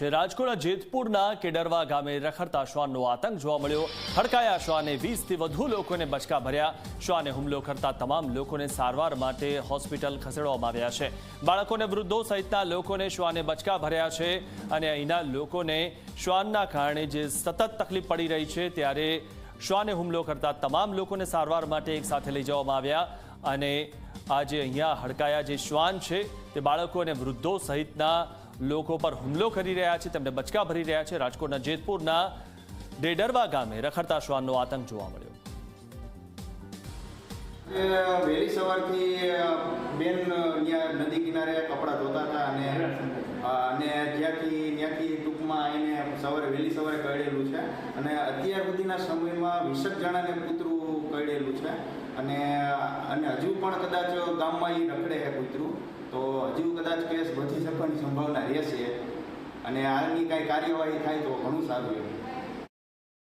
છે. રાજકોટના જેતપુરના કેડરવા ગામે રખડતા શ્વાનનો આતંક જોવા મળ્યો. હડકાયા શ્વાને વીસથી વધુ લોકોને બચકા ભર્યા. શ્વાને હુમલો કરતા તમામ લોકોને સારવાર માટે હોસ્પિટલ ખસેડવામાં આવ્યા છે. બાળકોને વૃદ્ધો સહિતના લોકોને શ્વાને બચકા ભર્યા છે અને અહીંના લોકોને શ્વાનના કારણે જે સતત તકલીફ પડી રહી છે ત્યારે શ્વાને હુમલો કરતા તમામ લોકોને સારવાર માટે એકસાથે લઈ જવામાં આવ્યા અને આજે અહીંયા હડકાયા જે શ્વાન છે તે બાળકો અને વૃદ્ધો સહિતના લોકો પર હુમલો કરી રહ્યા છે, તેમને બચકા ભરી રહ્યા છે. રાજકોટના જેતપુરના ડેડરવા ગામે રખડતા શ્વાનનો આતંક જોવા મળ્યો. વહેલી સવારથી બેન નદી કિનારે કપડાં ધોતા હતા અને અને ત્યાંથી ત્યાંથી ટૂંકમાં આવીને સવારે, વહેલી સવારે કળેલું છે. અને અત્યાર સુધીના સમયમાં વીસક જણાને કૂતરું કળેલું છે. અને અને હજુ પણ કદાચ ગામમાં એ રખડે છે કૂતરું. તો હજુ કદાચ કેસ શકવાની સંભાવના રહેશે અને આની કાંઈ કાર્યવાહી થાય તો ઘણું સારું એવું